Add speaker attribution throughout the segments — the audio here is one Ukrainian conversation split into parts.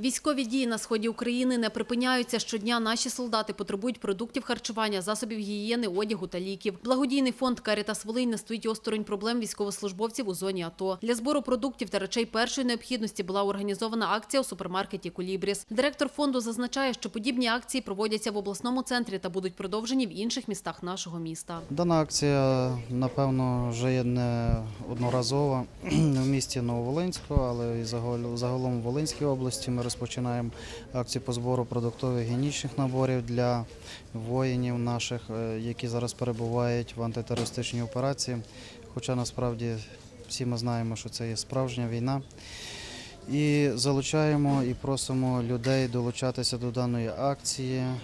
Speaker 1: Військові дії на сході України не припиняються. Щодня наші солдати потребують продуктів харчування, засобів гігієни, одягу та ліків. Благодійний фонд «Карітас Волинь» не стоїть осторонь проблем військовослужбовців у зоні АТО. Для збору продуктів та речей першої необхідності була організована акція у супермаркеті «Колібріс». Директор фонду зазначає, що подібні акції проводяться в обласному центрі та будуть продовжені в інших містах нашого міста.
Speaker 2: Дана акція, напевно, вже є не одноразова в місті Нововолинську, але і загал- загалом в Волинській області ми розпочинаємо акцію по збору продуктових гігієнічних наборів для воїнів наших, е, які зараз перебувають в антитерористичній операції. Хоча насправді всі ми знаємо, що це є справжня війна. І залучаємо і просимо людей долучатися до даної акції. Е,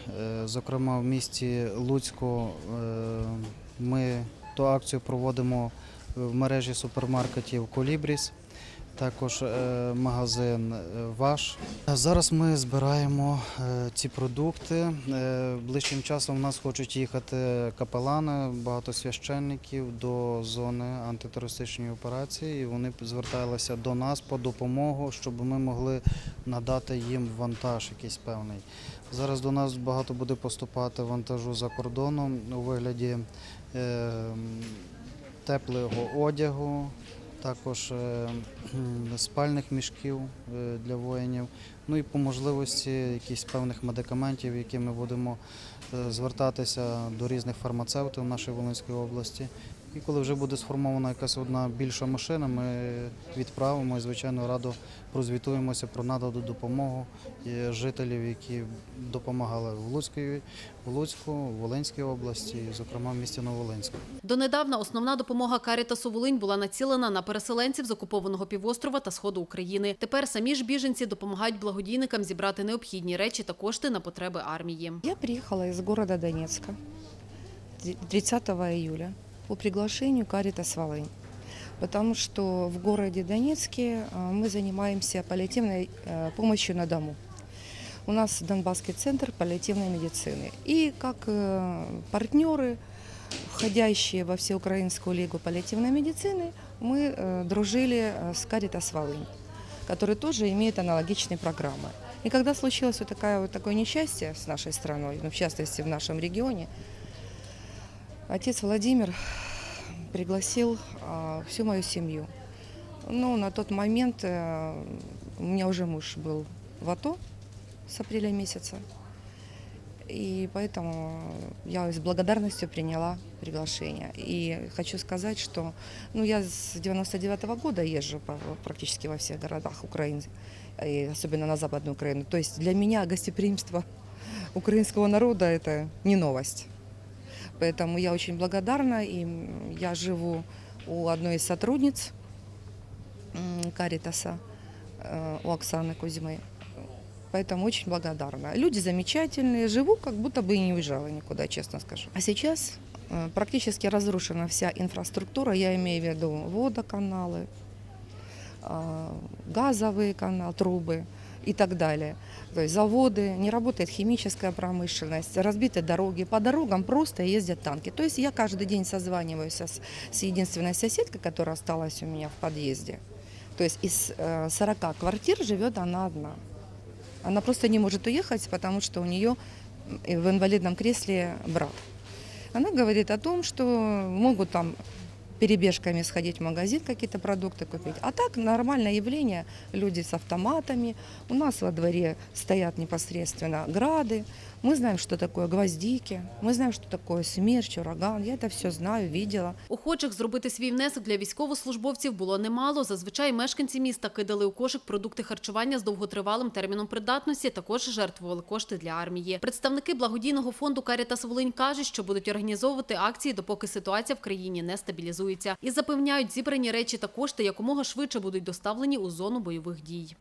Speaker 2: Зокрема, в місті Луцьку е, ми ту акцію проводимо в мережі супермаркетів Колібріс, також е, магазин е, Ваш. Зараз ми збираємо е, ці продукти. Е, Ближчим часом в нас хочуть їхати капелани, багато священників до зони антитерористичної операції. Вони зверталися до нас по допомогу, щоб ми могли надати їм вантаж якийсь певний. Зараз до нас багато буде поступати вантажу за кордоном у вигляді е, теплого одягу, також е, спальних мішків е, для воїнів. Ну і по можливості якихось певних медикаментів, які ми будемо е, звертатися до різних фармацевтів в нашій Волинській області. І коли вже буде сформована якась одна більша машина, ми відправимо і, звичайно, радо прозвітуємося про надану допомогу жителів, які допомагали в Луцькій, в Луцьку, в Волинській області, зокрема в місті Новолинську.
Speaker 1: Донедавна основна допомога «Карітасу Волинь» була націлена на переселенців з окупованого півострова та сходу України. Тепер самі ж біженці допомагають благодійникам зібрати необхідні речі та кошти на потреби армії.
Speaker 3: Я приехала из города Донецка 30 июля по приглашению Каритас Волынь. Потому что в городе Донецке э, мы занимаемся паллиативной э, помощью на дому. У нас Донбасский центр паллиативной медицины. И как э, партнеры, входящие во Всеукраинскую лигу паллиативной медицины, мы дружили с Каритас Волынь, который тоже имеет аналогичные программы. И когда случилось вот, такая, вот такое несчастье с нашей страной, ну, в частности в нашем регионе, отец Владимир пригласил а, всю мою семью. Ну, на тот момент э, у меня уже муж был в АТО с апреля месяца. И поэтому я с благодарностью приняла приглашение. И хочу сказать, что ну, я с 99 года езжу по- практически во всех городах Украины, и особенно на Западную Украину. То есть для меня гостеприимство украинского народа – это не новость. Поэтому я очень благодарна, и м, я живу у одной из сотрудниц м, Каритаса, э, у Оксаны Кузьмы. Поэтому очень благодарна. Люди замечательные, живу, как будто бы и не уезжала никуда, честно скажу. А сейчас э, практически разрушена вся инфраструктура, я имею в виду водоканалы, э, газовые каналы, трубы И так далее. То есть заводы, не работает химическая промышленность, разбиты дороги, по дорогам просто ездят танки. То есть я каждый день созваниваюсь с, с единственной соседкой, которая осталась у меня в подъезде. То есть из э, 40 квартир живет она одна. Она просто не может уехать, потому что у нее м, в инвалидном кресле брат. Она говорит о том, что могут там перебежками сходить в магазин, какие-то продукты купить. А так нормальное явление. Люди с автоматами. У нас во дворе стоят непосредственно грады. Мы знаем, что такое гвоздики. Мы знаем, что такое смерч, ураган. Я это все знаю, видела.
Speaker 1: Охочих зробити свій внесок для військовослужбовців було немало. Зазвичай мешканці міста кидали у кошик продукти харчування з довготривалим терміном придатності, також жертвували кошти для армії. Представники благодійного фонду «Карітас Волинь» кажуть, що будуть організовувати акції, допоки ситуація в країні не стабілізується. І запевняють, зібрані речі та кошти якомога швидше будуть доставлені у зону бойових дій.